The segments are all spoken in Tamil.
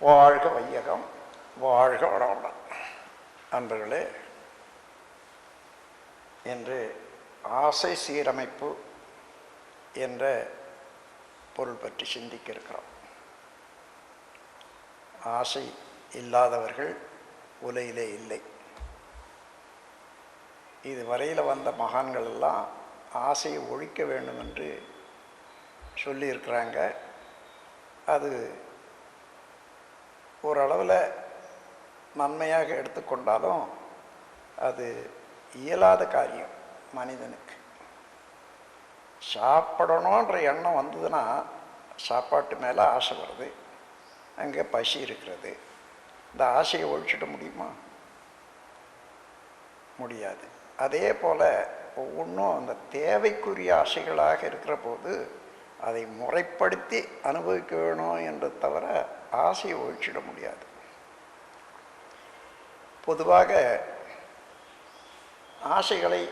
வாழ்க வையகம் வாழ்க வளமுடன். அன்பர்களே என்று ஆசை சீரமைப்பு என்ற பொருள் பற்றி சிந்திக்க இருக்கிறோம் ஆசை இல்லாதவர்கள் உலையிலே இல்லை. இது வரையில் வந்த மகான்கள் எல்லாம் ஆசையை ஒழிக்க வேண்டும் என்று சொல்லியிருக்கிறாங்க. அது ஓரளவில் நன்மையாக எடுத்துக்கொண்டாலும் அது இயலாத காரியம் மனிதனுக்கு. சாப்பிடணுன்ற எண்ணம் வந்ததுன்னா சாப்பாட்டு மேலே ஆசை வருது. அங்கே பசி இருக்கிறது. இந்த ஆசையை ஒழிச்சிட முடியுமா? முடியாது. அதே போல் ஒவ்வொன்றும் அந்த தேவைக்குரிய ஆசைகளாக இருக்கிற போது அதை முறைப்படுத்தி அனுபவிக்க வேணும் என்று தவிர ஆசையை ஒழிச்சிட முடியாது. பொதுவாக ஆசைகளை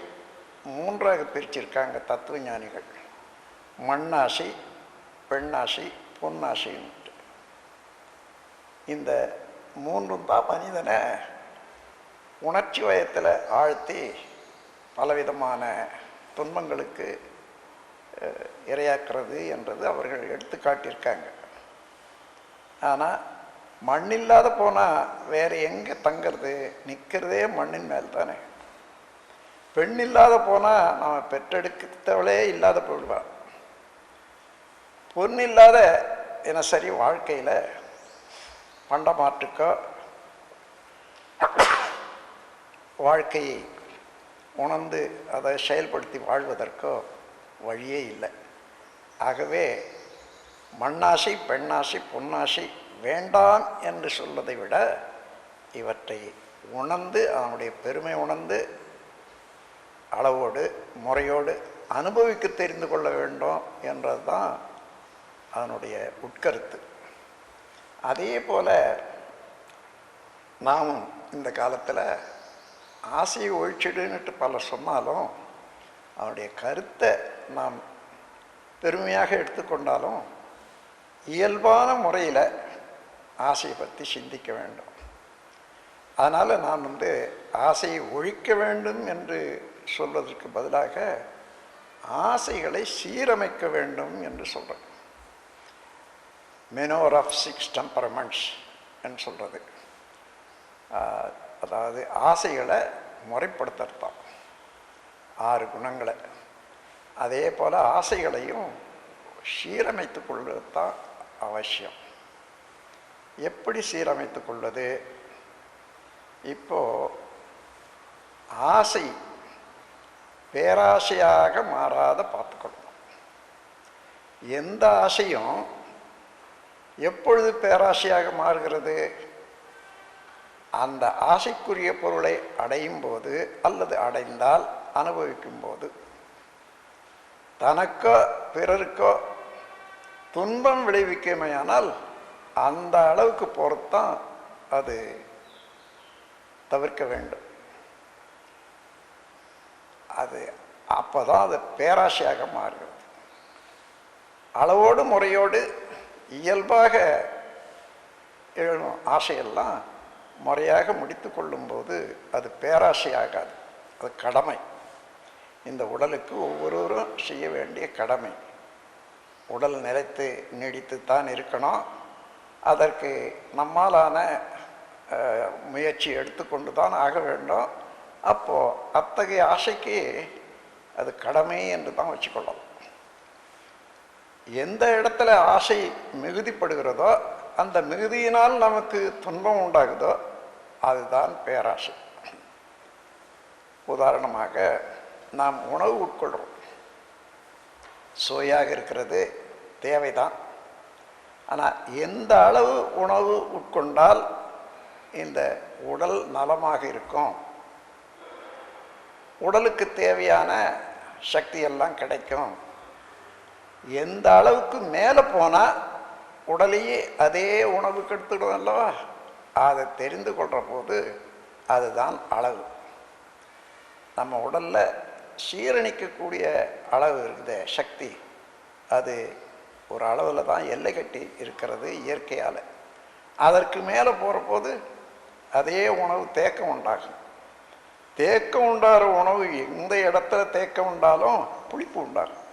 மூன்றாக பிரிச்சிருக்காங்க தத்துவ ஞானிகள் மண்ணாசை பெண்ணாசை பொன்னாசைன்ட்டு இந்த மூன்றும் தான் மனிதனை உணர்ச்சி வயத்தில் ஆழ்த்தி பலவிதமான துன்பங்களுக்கு இரையாக்குறது என்றது அவர்கள் எடுத்து காட்டியிருக்காங்க ஆனால் மண் இல்லாத போனால் வேறு எங்கே தங்கிறது? நிற்கிறதே மண்ணின் மேல் தானே. பெண் இல்லாத போனால் நம்ம பெற்றெடுக்கத்தவளே இல்லாத போயிடுவான் பொண்ணு இல்லாத தினசரி வாழ்க்கையில்? பண்டமாற்றுக்கோ வாழ்க்கையை உணர்ந்து அதை செயல்படுத்தி வாழ்வதற்கோ வழியே இல்லை. ஆகவே மண்ணாசை பெண்ணாசை பொன்னாசை வேண்டாம் என்று சொல்வதை விட இவற்றை உணர்ந்து அதனுடைய பெருமை உணர்ந்து அளவோடு முறையோடு அனுபவிக்க தெரிந்து கொள்ள வேண்டும் என்றது தான் அதனுடைய உட்கருத்து. அதே போல் நாமும் இந்த காலத்தில் ஆசையை ஒழிச்சிடுன்னுட்டு பலர் சொன்னாலும் அவனுடைய கருத்தை நாம் பெருமையாக எடுத்துக்கொண்டாலும் இயல்பான முறையில் ஆசையை பற்றி சிந்திக்க வேண்டும். அதனால் நான் வந்து ஆசையை ஒழிக்க வேண்டும் என்று சொல்வதற்கு பதிலாக ஆசைகளை சீரமைக்க வேண்டும் என்று சொல்கிறேன் மெனோர் ஆஃப் சிக்ஸ் டெம்பரமெண்ட்ஸ் என்று சொல்கிறது அதாவது ஆசைகளை முறைப்படுத்துறது தான் ஆறு குணங்களை. அதே போல் ஆசைகளையும் சீரமைத்து கொள்வது தான் அவசியம். எப்படி சீரமைத்து கொள்வது? இப்போ ஆசை பேராசையாக மாறாத பார்த்துக்கொள்ளணும் எந்த ஆசையும் எப்பொழுது பேராசையாக மாறுகிறது? அந்த ஆசைக்குரிய பொருளை அடையும் போது அல்லது அடைந்தால் அனுபவிக்கும் போது தனக்கோ பிறருக்கோ துன்பம் விளைவிக்குமையானால் அந்த அளவுக்கு பொறுத்தான் அது தவிர்க்க வேண்டும். அது அப்போ தான் அது பேராசையாக மாறுகிறது அளவோடு முறையோடு இயல்பாக எழும் ஆசையெல்லாம் முறையாக முடித்து கொள்ளும்போது அது பேராசையாகாது அது கடமை. இந்த உடலுக்கு ஒவ்வொருவரும் செய்ய வேண்டிய கடமை. உடல் நிலைத்து நீடித்துத்தான் இருக்கணும். அதற்கு நம்மாலான முயற்சி எடுத்துக்கொண்டு தான் ஆக வேண்டும். அப்போது அத்தகைய ஆசைக்கு அது கடமை என்று தான் வச்சுக்கொள்ளலாம். எந்த இடத்துல ஆசை மிகுதிப்படுகிறதோ அந்த மிகுதியினால் நமக்கு துன்பம் உண்டாகுதோ அதுதான் பேராசை. உதாரணமாக நாம் உணவு உட்கொள்கிறோம் சுவையாக இருக்கிறது. தேவைதான். ஆனால் எந்த அளவு உணவு உட்கொண்டால் இந்த உடல் நலமாக இருக்கும்? உடலுக்கு தேவையான சக்தி எல்லாம் கிடைக்கும். எந்த அளவுக்கு மேலே போனால் உடலையே அதே உணவுக்கு எடுத்துக்கிடும் அல்லவா? அதை தெரிந்து கொள்கிற போது அதுதான் அளவு. நம்ம உடலில் சீரணிக்கக்கூடிய அளவு இருக்குது சக்தி. அது ஒரு அளவில் தான் எல்லை கட்டி இருக்கிறது இயற்கையால். அதற்கு மேலே போகிற போது அதே உணவு தேக்கம் உண்டாகும். தேக்கம் உண்டாகிற உணவு எந்த இடத்துல தேக்கம் உண்டாலும் புளிப்பு உண்டாகும்.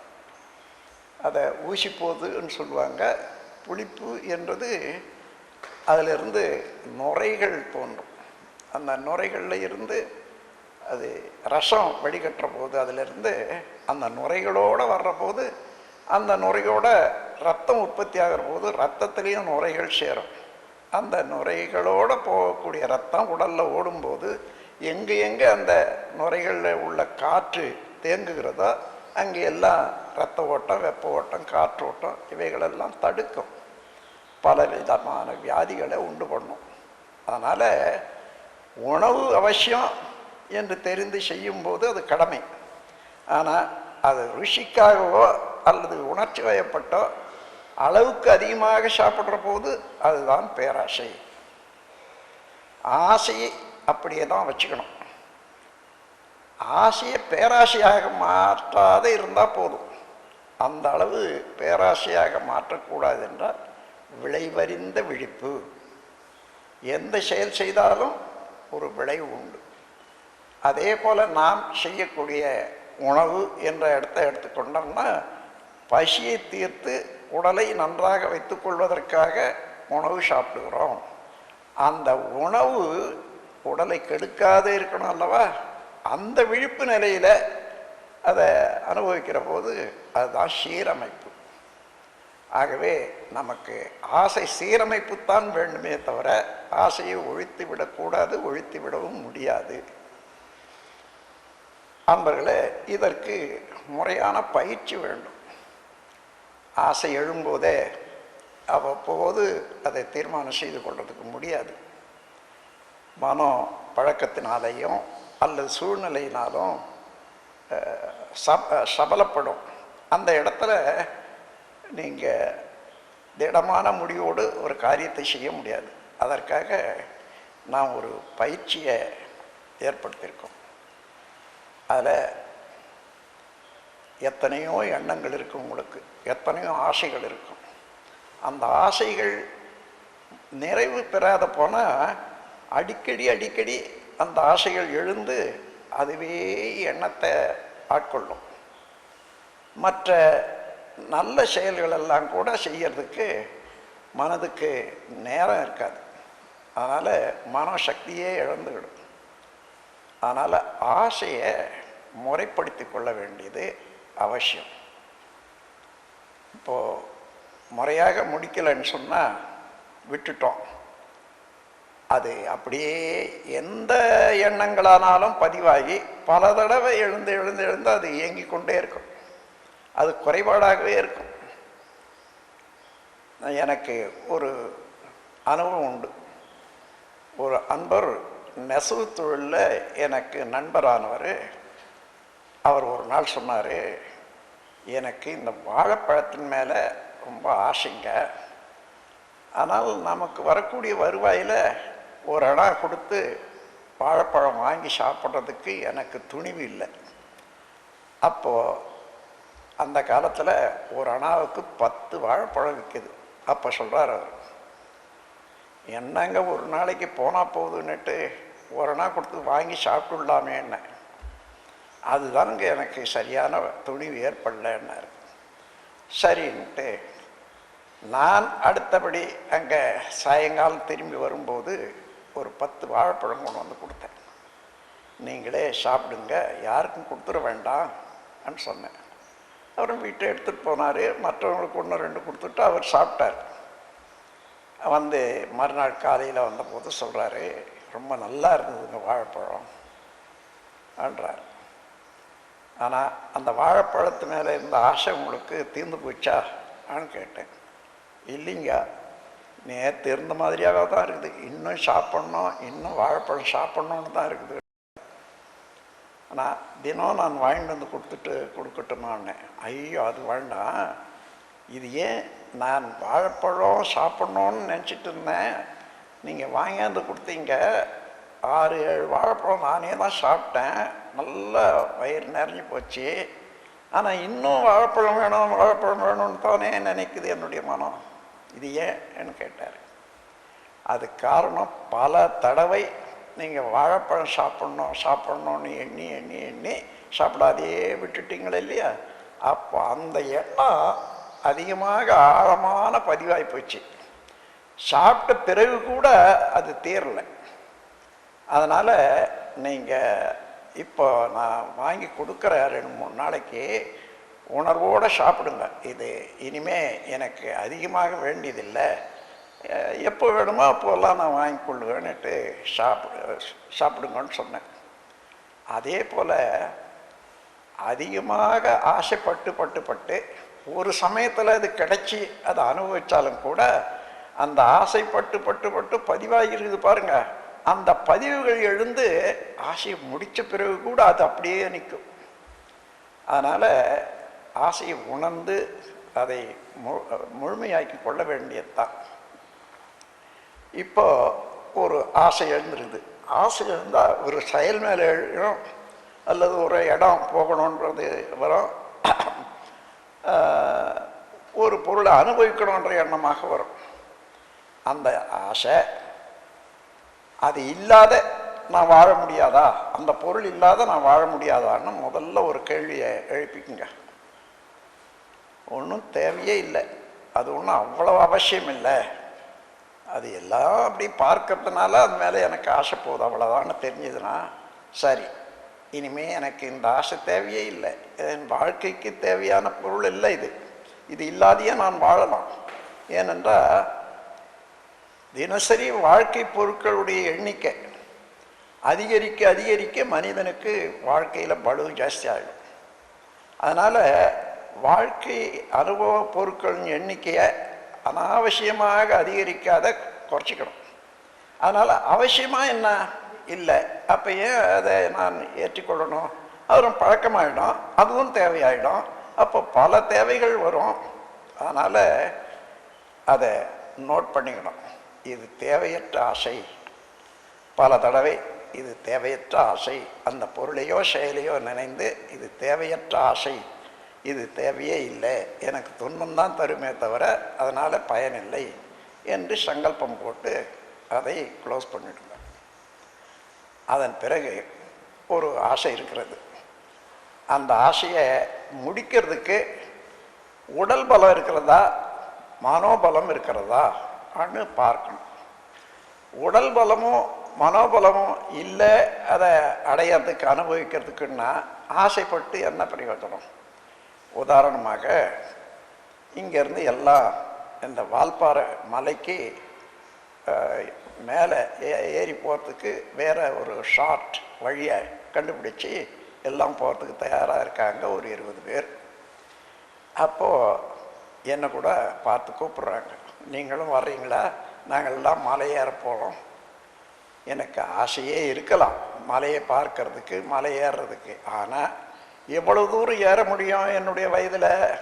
அதை ஊசி போகுதுன்னு சொல்லுவாங்க. புளிப்பு என்றது அதிலிருந்து நுரைகள் தோன்றும். அந்த நுரைகளில் இருந்து அது ரசம் வடிகட்டுற போது அதிலிருந்து அந்த நுரைகளோடு வர்ற போது அந்த நுரையோட ரத்தம் உற்பத்தி ஆகிற போது ரத்தத்துலேயும் நுரைகள் சேரும். அந்த நுரைகளோடு போகக்கூடிய ரத்தம் உடலில் ஓடும்போது எங்கே எங்கே அந்த நுரைகளில் உள்ள காற்று தேங்குகிறதோ அங்கே எல்லாம் ரத்த ஓட்டம் வெப்ப ஓட்டம் காற்று ஓட்டம் இவைகளெல்லாம் தடுக்கும். பல விதமான வியாதிகளை உண்டு பண்ணும். அதனால் உணவு அவசியம் என்று தெரிந்து செய்யும்போது அது கடமை. ஆனால் அது ருசிக்காகவோ அல்லது உணர்ச்சி வயப்பட்டோ அளவுக்கு அதிகமாக சாப்பிட்ற போது அதுதான் பேராசை. ஆசையை அப்படியே தான் வச்சுக்கணும். ஆசையை பேராசையாக மாற்றாத இருந்தால் போதும். அந்த அளவு பேராசையாக மாற்றக்கூடாது என்றால் விளைவறிந்த விழிப்பு. எந்த செயல் செய்தாலும் ஒரு விளைவு உண்டு. அதே போல் நாம் செய்யக்கூடிய உணவு என்ற இடத்த எடுத்துக்கொண்டோம்னா பசியை தீர்த்து உடலை நன்றாக வைத்துக்கொள்வதற்காக உணவு சாப்பிடுகிறோம். அந்த உணவு உடலை கெடுக்காது இருக்கணும் அல்லவா? அந்த விழிப்பு நிலையில் அதை அனுபவிக்கிற போது அதுதான் சீரமைப்பு. ஆகவே நமக்கு ஆசை சீரமைப்புத்தான் வேண்டுமே தவிர ஆசையை ஒழித்து விடக்கூடாது ஒழித்து விடவும் முடியாது. அன்பர்களே இதற்கு முறையான பயிற்சி வேண்டும். ஆசை எழும்போதே அவ்வப்போது அதை தீர்மானம் செய்து கொள்வதுக்கு முடியாது. மனம் பழக்கத்தினாலேயும் அல்லது சூழ்நிலையினாலும் சப சபலப்படும். அந்த இடத்துல நீங்கள் திடமான முடிவோடு ஒரு காரியத்தை செய்ய முடியாது. அதற்காக நாம் ஒரு பயிற்சியை ஏற்படுத்தியிருக்கோம். அதில் எத்தனையோ எண்ணங்கள் இருக்கும் உங்களுக்கு. எத்தனையோ ஆசைகள் இருக்கும். அந்த ஆசைகள் நிறைவு பெறாத போனால் அடிக்கடி அடிக்கடி அந்த ஆசைகள் எழுந்து அதுவே எண்ணத்தை ஆட்கொள்ளும். மற்ற நல்ல செயல்கள் எல்லாம் கூட செய்யறதுக்கு மனதுக்கு நேரம் இருக்காது. அதனால் மனசக்தியே இழந்துவிடும் அதனால் ஆசையை முறைப்படுத்தி கொள்ள வேண்டியது அவசியம். இப்போது முறையாக முடிக்கலைன்னு சொன்னால் விட்டுட்டோம். அது அப்படியே எந்த எண்ணங்களானாலும் பதிவாகி பல தடவை எழுந்து எழுந்து எழுந்து அது இயங்கி கொண்டே இருக்கும். அது குறைபாடாகவே இருக்கும். எனக்கு ஒரு அனுபவம் உண்டு. ஒரு அன்பர் நெசவு தொழிலில் எனக்கு நண்பரானவர். அவர் ஒரு நாள் சொன்னார் எனக்கு இந்த வாழைப்பழத்தின் மேலே ரொம்ப ஆசைங்க. ஆனால் நமக்கு வரக்கூடிய வருவாயில் ஒரு அணா கொடுத்து வாழைப்பழம் வாங்கி சாப்பிட்றதுக்கு எனக்கு துணிவு இல்லை. அப்போது அந்த காலத்தில் ஒரு அணாவுக்கு பத்து வாழைப்பழம் விற்கிது அப்போ சொல்கிறார் அவர் என்னங்க ஒரு நாளைக்கு போனால் போகுதுன்னுட்டு ஒரு அணா கொடுத்து வாங்கி சாப்பிட்டுடலாமே என்ன அதுதானுங்க எனக்கு சரியான துணிவு ஏற்படலைன்னாரு. சரின்ட்டு நான் அடுத்தபடி அங்கே சாயங்காலம் திரும்பி வரும்போது ஒரு பத்து வாழைப்பழம் கொண்டு வந்து கொடுத்தேன். நீங்களே சாப்பிடுங்க யாருக்கும் கொடுத்துட வேண்டாம்னு சொன்னேன். அவரும் வீட்டை எடுத்துகிட்டு போனார் மற்றவங்களுக்கு ஒன்று ரெண்டு கொடுத்துட்டு அவர் சாப்பிட்டார். வந்து மறுநாள் காலையில் வந்தபோது சொல்கிறாரு ரொம்ப நல்லா இருந்ததுங்க வாழைப்பழம் ஆன்றார் ஆனால் அந்த வாழைப்பழத்து மேலே இருந்த ஆசை உங்களுக்கு தீர்ந்து போச்சா ஆன்னு கேட்டேன். இல்லைங்க. நேற்று இருந்த மாதிரியாக தான் இருக்குது. இன்னும் சாப்பிட்ணும் இன்னும் வாழைப்பழம் சாப்பிட்ணுன்னு தான் இருக்குது. ஆனால் தினம் நான் வாங்கிட்டு வந்து கொடுத்துட்டு கொடுக்கட்டுமான்னேன் ஐயோ அது வேண்டாம். இது ஏன் நான் வாழைப்பழம் சாப்பிட்ணுன்னு நினச்சிட்டு இருந்தேன். நீங்கள் வாங்கியாந்து கொடுத்தீங்க. ஆறு ஏழு வாழைப்பழம் நானே தான் சாப்பிட்டேன். நல்லா வயிறு நிறைஞ்சு போச்சு. ஆனால் இன்னும் வாழைப்பழம் வேணும் வாழைப்பழம் வேணும்னு தானே நினைக்குது என்னுடைய மனம். இது ஏன்னு கேட்டார். அது காரணம் பல தடவை நீங்கள் வாழைப்பழம் சாப்பிட்ணும் சாப்பிட்ணுன்னு எண்ணி எண்ணி எண்ணி சாப்பிடாதே விட்டுட்டீங்களே இல்லையா? அப்போ அந்த எண்ணம் அதிகமாக ஆழமான பதிவாகி போச்சு. சாப்பிட்ட பிறகு கூட அது தீரலை அதனால் நீங்கள் இப்போ நான் வாங்கி கொடுக்குற ரெண்டு மூணு நாளைக்கு உணர்வோடு சாப்பிடுங்க. இது இனிமே எனக்கு அதிகமாக வேண்டியதில்லை. எப்போ வேணுமோ அப்போல்லாம் நான் வாங்கி கொள்ளுவேன்னுட்டு சாப்பிடு சாப்பிடுங்கன்னு சொன்னேன். அதே போல் அதிகமாக ஆசைப்பட்டு பட்டு பட்டு ஒரு சமயத்தில் அது கிடைச்சி அதை அனுபவித்தாலும் கூட அந்த ஆசைப்பட்டு பட்டு பட்டு பதிவாகிருக்குது பாருங்கள் அந்த பதிவுகள் எழுந்து ஆசையை முடித்த பிறகு கூட அது அப்படியே நிற்கும். அதனால் ஆசையை உணர்ந்து அதை மு முழுமையாக்கி கொள்ள வேண்டியதுதான். இப்போ ஒரு ஆசை எழுந்துருது. ஆசை எழுந்தால் ஒரு செயல் மேலே எழுதும் அல்லது ஒரு இடம் போகணுன்றது வரும். ஒரு பொருளை அனுபவிக்கணுன்ற எண்ணமாக வரும். அந்த ஆசை அது இல்லாத நான் வாழ முடியாதா? அந்த பொருள் இல்லாத நான் வாழ முடியாதான்னு முதல்ல ஒரு கேள்வியை எழுப்பிக்குங்க. ஒன்றும் தேவையே இல்லை. அது ஒன்றும் அவ்வளோ அவசியம் இல்லை. அது எல்லாம் அப்படி பார்க்கறதுனால அது மேலே எனக்கு ஆசை போகுது. அவ்வளோதான்னு தெரிஞ்சதுன்னா சரி இனிமே எனக்கு இந்த ஆசை தேவையே இல்லை. என் வாழ்க்கைக்கு தேவையான பொருள் இல்லை இது. இது இல்லாதையே நான் வாழலாம். ஏனென்றால் தினசரி வாழ்க்கை பொருட்களுடைய எண்ணிக்கை அதிகரிக்க அதிகரிக்க மனிதனுக்கு வாழ்க்கையில் பலு ஜாஸ்தி அதனால் வாழ்க்கை அனுபவ பொருட்களின் எண்ணிக்கையை அனாவசியமாக அதிகரிக்காத குறைச்சிக்கணும். அதனால் அவசியமாக என்ன? இல்லை. அப்போ ஏன் அதை நான் ஏற்றுக்கொள்ளணும்? அதுவும் பழக்கமாகிடும் அதுவும் தேவையாயிடும். அப்போ பல தேவைகள் வரும். அதனால் அதை நோட் பண்ணிக்கணும். இது தேவையற்ற ஆசை. பல தடவை இது தேவையற்ற ஆசை. அந்த பொருளையோ செயலையோ நினைந்து இது தேவையற்ற ஆசை. இது தேவையே இல்லை. எனக்கு துன்பம் தான் தருமே தவிர அதனால் பயனில்லை என்று சங்கல்பம் போட்டு அதை க்ளோஸ் பண்ணிடுங்க. அதன் பிறகு ஒரு ஆசை இருக்கிறது. அந்த ஆசையை முடிக்கிறதுக்கு உடல் பலம் இருக்கிறதா மனோபலம் இருக்கிறதா? அனு பார்க்கணும். உடல் பலமும் மனோபலமும் இல்லை அதை அடையிறதுக்கு அனுபவிக்கிறதுக்குன்னா ஆசைப்பட்டு என்ன பிரயோஜனம் உதாரணமாக இங்கேருந்து எல்லாம் இந்த வால்பாறை மலைக்கு மேலே ஏ- ஏறி போகிறதுக்கு வேறு ஒரு ஷார்ட் வழியை கண்டுபிடிச்சி எல்லாம் போகிறதுக்கு தயாராக இருக்காங்க ஒரு இருபது பேர். அப்போது என்னை கூட பார்த்து கூப்பிட்றாங்க. நீங்களும் வர்றீங்களா? நாங்கள்லாம் மலையேற போகிறோம் எனக்கு ஆசையே இருக்கலாம். மலையை பார்க்கறதுக்கு மலை ஏறுறதுக்கு ஆனால் எவ்வளோ தூரம் ஏற முடியும் என்னுடைய வயதில்?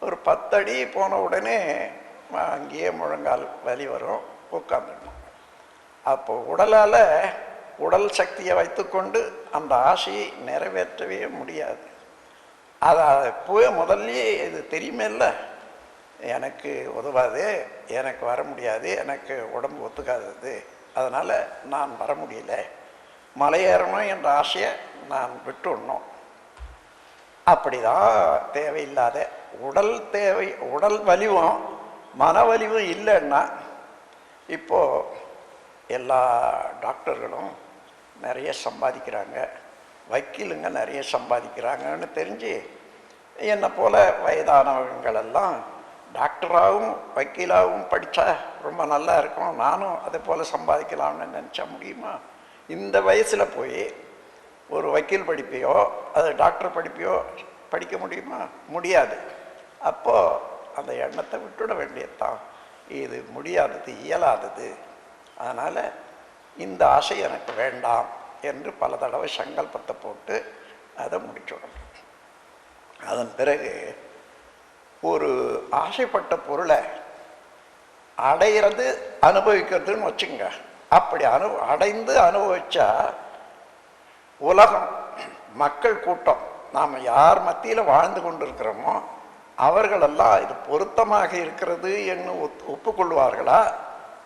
ஒரு பத்தடி போன உடனே அங்கேயே முழங்கால் வலி வரும். உட்காந்துடணும். அப்போ உடலால் உடல் சக்தியை வைத்துக்கொண்டு அந்த ஆசையை நிறைவேற்றவே முடியாது. அதை போய் முதல்லயே இது தெரியுமே இல்லை? எனக்கு உதவாது எனக்கு வர முடியாது எனக்கு உடம்பு ஒத்துக்காதது. அதனால் நான் வர முடியல. மலையேறணும் என்ற ஆசையை நான் விட்டுடணும். அப்படிதான் தேவையில்லாத உடல் தேவை உடல் வலிவும் மன வலிவும் இல்லைன்னா இப்போது எல்லா டாக்டர்களும் நிறைய சம்பாதிக்கிறாங்க. வக்கீலுங்க நிறைய சம்பாதிக்கிறாங்கன்னு தெரிஞ்சு என்னை போல் வயதானவங்களெல்லாம் டாக்டராகவும் வக்கீலாகவும் படித்தா ரொம்ப நல்லா இருக்கும். நானும் அதே போல் சம்பாதிக்கலாம்னு நினச்சா முடியுமா? இந்த வயசில் போய் ஒரு வக்கீல் படிப்பையோ அது டாக்டர் படிப்பையோ படிக்க முடியுமா? முடியாது. அப்போது அந்த எண்ணத்தை விட்டுட வேண்டியதுதான். இது முடியாதது இயலாதது. அதனால் இந்த ஆசை எனக்கு வேண்டாம் என்று பல தடவை சங்கல்பத்தை போட்டு அதை முடிச்சுடணும். அதன் பிறகு ஒரு ஆசைப்பட்ட பொருளை அடையிறது அனுபவிக்கிறதுன்னு வச்சுங்க அப்படி அனு அடைந்து அனுபவிச்சா உலகம் மக்கள் கூட்டம் நாம் யார் மத்தியில் வாழ்ந்து கொண்டிருக்கிறோமோ அவர்களெல்லாம் இது பொருத்தமாக இருக்கிறது என்று ஒத் ஒப்புக்கொள்வார்களா?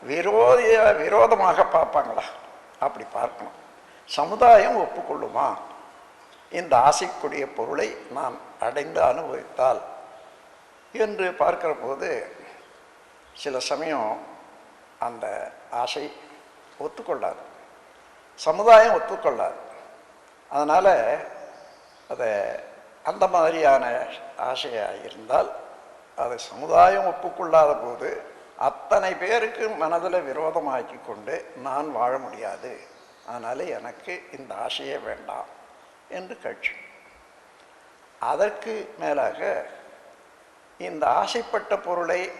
விரோதிய விரோதமாக பார்ப்பாங்களா? அப்படி பார்க்கணும். சமுதாயம் ஒப்புக்கொள்ளுமா? இந்த ஆசைக்குரிய பொருளை நான் அடைந்து அனுபவித்தால் என்று பார்க்கிற போது சில சமயம் அந்த ஆசை ஒத்துக்கொள்ளாது. சமுதாயம் ஒத்துக்கொள்ளாது. அதனால் அதை அந்த மாதிரியான ஆசையாக இருந்தால் அதை சமுதாயம் ஒப்புக்கொள்ளாத போது அத்தனை பேருக்கு மனதில் விரோதமாக்கி கொண்டு நான் வாழ முடியாது. அதனால் எனக்கு இந்த ஆசையே வேண்டாம் என்று கட்சி அதற்கு மேலாக இந்த ஆசைப்பட்ட பொருளை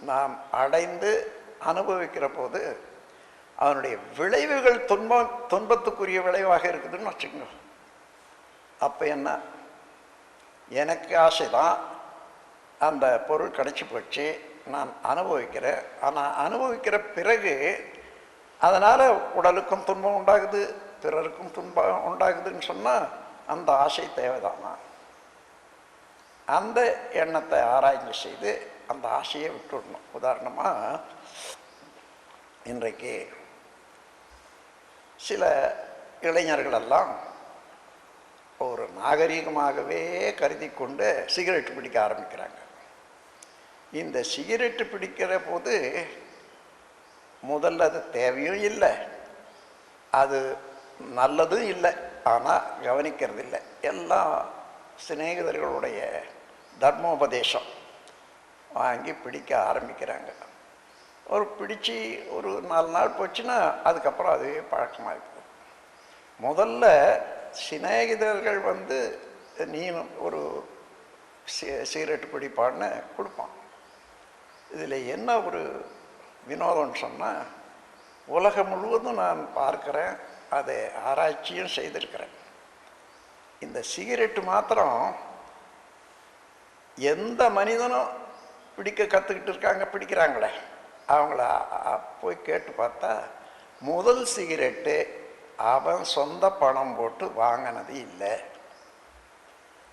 நாம் அடைந்து அனுபவிக்கிற போது அதனுடைய விளைவுகள் துன்பம் துன்பத்துக்குரிய விளைவாக இருக்குதுன்னு வச்சுக்கோங்க. அப்போ என்ன? எனக்கு ஆசைதான். அந்த பொருள் கிடைச்சி போச்சு. நான் அனுபவிக்கிறேன். ஆனால் அனுபவிக்கிற பிறகு அதனால் உடலுக்கும் துன்பம் உண்டாகுது பிறருக்கும் துன்பம் உண்டாகுதுன்னு சொன்னால் அந்த ஆசை தேவைதானா? அந்த எண்ணத்தை ஆராய்ச்சி செய்து அந்த ஆசையை விட்டுடணும். உதாரணமாக இன்றைக்கு சில இளைஞர்களெல்லாம் ஒரு நாகரீகமாகவே கருதி கொண்டு சிகரெட் பிடிக்க ஆரம்பிக்கிறாங்க. இந்த சிகரெட்டு பிடிக்கிற போது முதல்ல அது தேவையும் இல்லை. அது நல்லதும் இல்லை. ஆனால் கவனிக்கிறது இல்லை எல்லாம் சிநேகிதர்களுடைய தர்மோபதேசம். வாங்கி பிடிக்க ஆரம்பிக்கிறாங்க. ஒரு பிடிச்சி ஒரு நாலு நாள் போச்சுன்னா அதுக்கப்புறம் அதுவே பழக்கமாக போகுது முதல்ல சிநேகிதர்கள் வந்து நீ ஒரு சி- பிடிப்பான்னு கொடுப்பான். இதில் என்ன ஒரு வினோதம்னு சொன்னால் உலகம் முழுவதும் நான் பார்க்குறேன் அதை ஆராய்ச்சியும் செய்திருக்கிறேன். இந்த சிகரெட்டு மாத்திரம் எந்த மனிதனும் பிடிக்க கற்றுக்கிட்டு இருக்காங்க பிடிக்கிறாங்களே? அவங்கள போய் கேட்டு பார்த்தா முதல் சிகரெட்டு அவன் சொந்த பணம் போட்டு வாங்கினது இல்லை.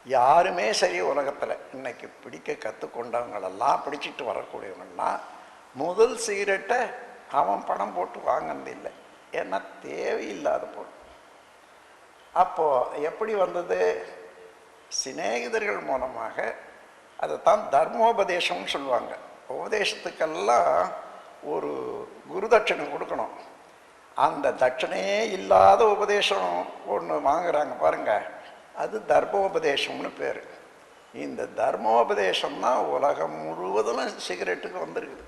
யாருமே சரி உலகத்தில் இன்றைக்கி பிடிக்க கற்றுக்கொண்டவங்களெல்லாம் பிடிச்சிட்டு வரக்கூடியவங்கன்னா முதல் சிகரெட்டை அவன் பணம் போட்டு வாங்கினது இல்லை. ஏன்னா தேவையில்லாத பொருள். அப்போது எப்படி வந்தது? சிநேகிதர்கள் மூலமாக அதைத்தான் தர்மோபதேசம்னு சொல்லுவாங்க. உபதேசத்துக்கெல்லாம் ஒரு குரு தட்சணை கொடுக்கணும். அந்த தட்சணையே இல்லாத உபதேசம் ஒன்று வாங்குறாங்க பாருங்கள் அது தர்மோபதேசம்னு பேர். இந்த தர்மோபதேசம் தான் உலகம் முழுவதும் சிகரெட்டுக்கு வந்திருக்குது.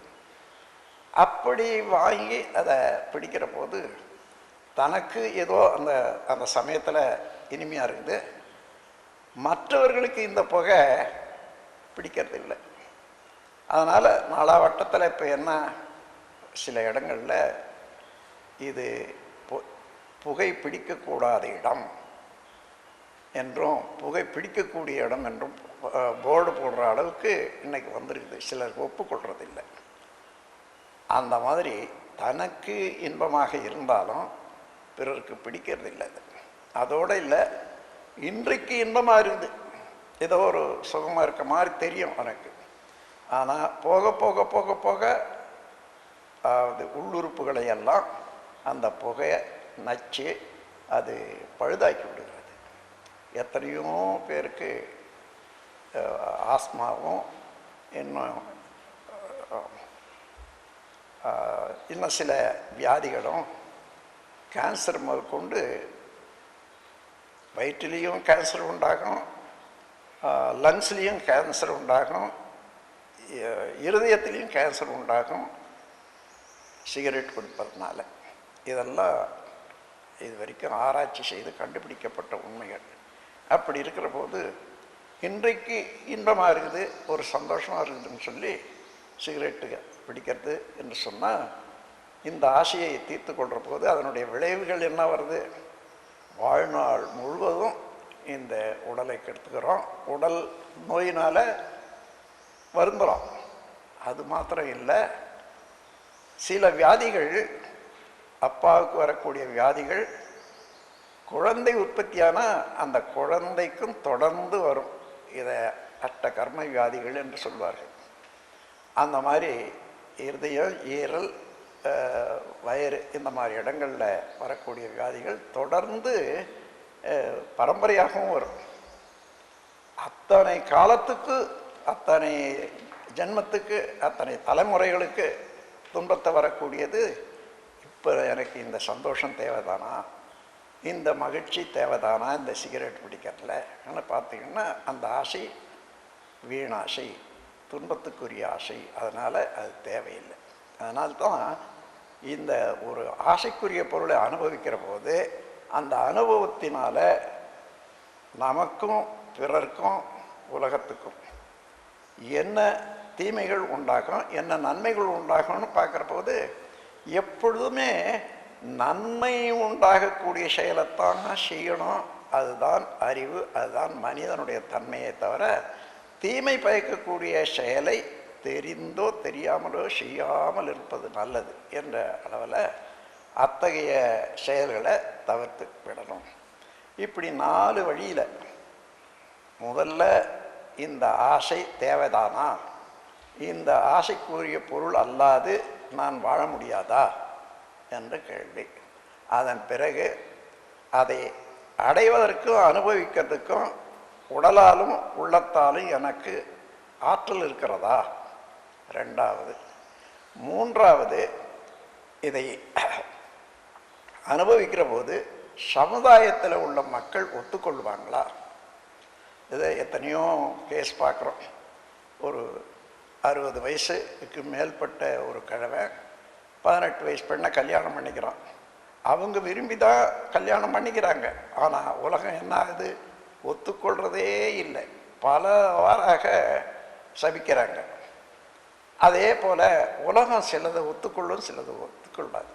அப்படி வாங்கி அதை பிடிக்கிற போது தனக்கு ஏதோ அந்த அந்த சமயத்தில் இனிமையாக இருக்குது. மற்றவர்களுக்கு இந்த புகை பிடிக்கிறது இல்லை அதனால் நாலாவட்டத்தில் இப்போ என்ன சில இடங்களில் இது பு புகை பிடிக்கக்கூடாத இடம் என்றும் புகை பிடிக்கக்கூடிய இடம் என்றும் போர்டு போடுற அளவுக்கு இன்றைக்கி வந்திருக்குது. சிலருக்கு ஒப்புக்கொள்றதில்லை. அந்த மாதிரி தனக்கு இன்பமாக இருந்தாலும் பிறருக்கு பிடிக்கிறது இல்லை அது. அதோடு இல்லை இன்றைக்கு இன்பமாக இருக்குது. ஏதோ ஒரு சுகமாக இருக்க மாதிரி தெரியும் எனக்கு. ஆனால் போக போக போக போக அது உள்ளுறுப்புகளை எல்லாம் அந்த புகையை நச்சு அது பழுதாக்கி விடுகிறது. எத்தனையோ பேருக்கு ஆஸ்மாவும் இன்னும் இன்னும் சில வியாதிகளும் கேன்சர் முதற்கொண்டு வயிற்றிலையும் கேன்சர் உண்டாகும். லங்ஸ்லேயும் கேன்சர் உண்டாகும் இருதயத்துலேயும் கேன்சர் உண்டாகும் சிகரெட் குடிப்பதனால இதெல்லாம் இது வரைக்கும் ஆராய்ச்சி செய்து கண்டுபிடிக்கப்பட்ட உண்மைகள் அப்படி இருக்கிற போது இன்றைக்கு இன்பமாக இருக்குது ஒரு சந்தோஷமாக இருக்குதுன்னு சொல்லி சிகரெட்டு பிடிக்கிறது என்று சொன்னால் இந்த ஆசையை தீர்த்து கொள்கிற போது அதனுடைய விளைவுகள் என்ன வருது வாழ்நாள் முழுவதும் இந்த உடலை கெடுத்துக்கிறோம். உடல் நோயினால் வருந்துகிறோம் அது மாத்திரம் இல்லை சில வியாதிகள் அப்பாவுக்கு வரக்கூடிய வியாதிகள் குழந்தை உற்பத்தியானால் அந்த குழந்தைக்கும் தொடர்ந்து வரும். இதை அட்ட கர்ம வியாதிகள் என்று சொல்வார்கள். அந்த மாதிரி இருதயம் ஈரல் வயிறு இந்த மாதிரி இடங்களில் வரக்கூடிய வியாதிகள் தொடர்ந்து பரம்பரையாகவும் வரும். அத்தனை காலத்துக்கு அத்தனை ஜென்மத்துக்கு அத்தனை தலைமுறைகளுக்கு துன்பத்தை வரக்கூடியது இப்போ எனக்கு இந்த சந்தோஷம் தேவைதானா? இந்த மகிழ்ச்சி தேவைதானா? இந்த சிகரெட் பிடிக்கிறதுல? ஆனால் பார்த்தீங்கன்னா அந்த ஆசை வீணாசை துன்பத்துக்குரிய ஆசை அதனால் அது தேவையில்லை. அதனால்தான் இந்த ஒரு ஆசைக்குரிய பொருளை அனுபவிக்கிற போது அந்த அனுபவத்தினால நமக்கும் பிறர்க்கும் உலகத்துக்கும் என்ன தீமைகள் உண்டாகும் என்ன நன்மைகள் உண்டாகும்னு பார்க்குற போது எப்பொழுதுமே நன்மை உண்டாகக்கூடிய செயலைத்தான் செய்யணும். அதுதான் அறிவு அதுதான் மனிதனுடைய தன்மையை தவிர தீமை பயக்கக்கூடிய செயலை தெரிந்தோ தெரியாமலோ செய்யாமல் இருப்பது நல்லது என்ற அளவில் அத்தகைய செயல்களை தவிர்த்து விடணும். இப்படி நாலு வழியில் முதல்ல இந்த ஆசை தேவைதானா? இந்த ஆசைக்குரிய பொருள் அல்லாது நான் வாழ முடியாதா? என்ற கேள்வி. அதன் பிறகு அதை அடைவதற்கும் அனுபவிக்கிறதுக்கும் உடலாலும் உள்ளத்தாலும் எனக்கு ஆற்றல் இருக்கிறதா? ரெண்டாவது. மூன்றாவது இதை அனுபவிக்கிற போது சமுதாயத்தில் உள்ள மக்கள் ஒத்துக்கொள்வாங்களா? இதை எத்தனையோ கேஸ் பார்க்குறோம் ஒரு அறுபது வயசுக்கு மேற்பட்ட ஒரு கிழவை பதினெட்டு வயசு பெண்ணை கல்யாணம் பண்ணிக்கிறான். அவங்க விரும்பி தான் கல்யாணம் பண்ணிக்கிறாங்க. ஆனால் உலகம் என்ன ஆகுது? ஒத்துக்கொள்றதே இல்லை. பல வாராக சபிக்கிறாங்க. அதே போல் உலகம் சிலதை ஒத்துக்கொள்ளும் சிலது ஒத்துக்கொள்ளாது.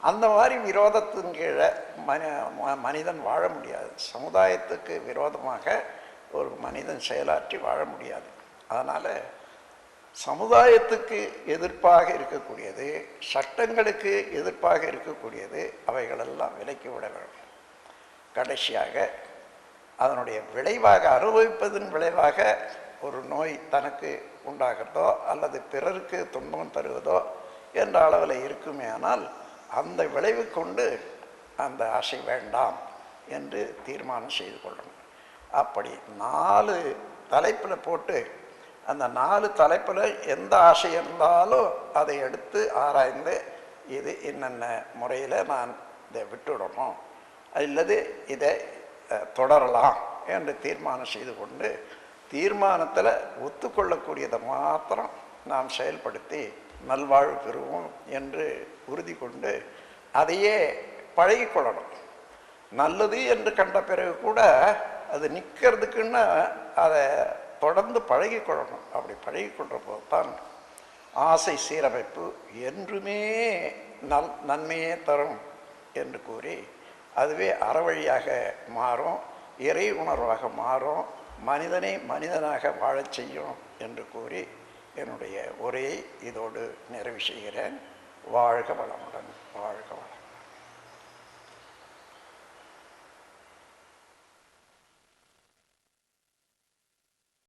அந்த மாதிரி விரோதத்தின் கீழே மனி ம- மனிதன் வாழ முடியாது. சமுதாயத்துக்கு விரோதமாக ஒரு மனிதன் செயலாற்றி வாழ முடியாது. அதனால் சமுதாயத்துக்கு எதிர்ப்பாக இருக்கக்கூடியது சட்டங்களுக்கு எதிர்ப்பாக இருக்கக்கூடியது அவைகளெல்லாம் விலக்கி விட வேண்டும். கடைசியாக அதனுடைய விளைவாக அனுபவிப்பதன் விளைவாக ஒரு நோய் தனக்கு உண்டாகிறதோ அல்லது பிறருக்கு துன்பம் தருவதோ என்ற அளவில் இருக்குமே ஆனால் அந்த விளைவு கொண்டு அந்த ஆசை வேண்டாம் என்று தீர்மானம் செய்து கொள்ளணும். அப்படி நாலு தலைப்பில் போட்டு அந்த நாலு தலைப்பில் எந்த ஆசை இருந்தாலும் அதை எடுத்து ஆராய்ந்து இது என்னென்ன முறையில் நான் இதை விட்டுடணும் அல்லது இதை தொடரலாம் என்று தீர்மானம் செய்து கொண்டு தீர்மானத்தில் ஒத்துக்கொள்ளக்கூடியதை மாத்திரம் நாம் செயல்படுத்தி நல்வாழ்வு பெறுவோம் என்று உறுதி கொண்டு அதையே பழகிக்கொள்ளணும் நல்லது என்று கண்ட பிறகு கூட அது நிற்கிறதுக்குன்னு அதை தொடர்ந்து பழகிக்கொள்ளணும் அப்படி பழகிக்கொள்கிற போது தான் ஆசை சீரமைப்பு என்றுமே நல் நன்மையே தரும் என்று கூறி அதுவே அறவழியாக மாறும் இறை உணர்வாக மாறும் மனிதனை மனிதனாக வாழச் செய்யும் என்று கூறி என்னுடைய உரையை இதோடு நிறைவு செய்கிறேன். வாழ்க வளமுடன். வாழ்க வளம்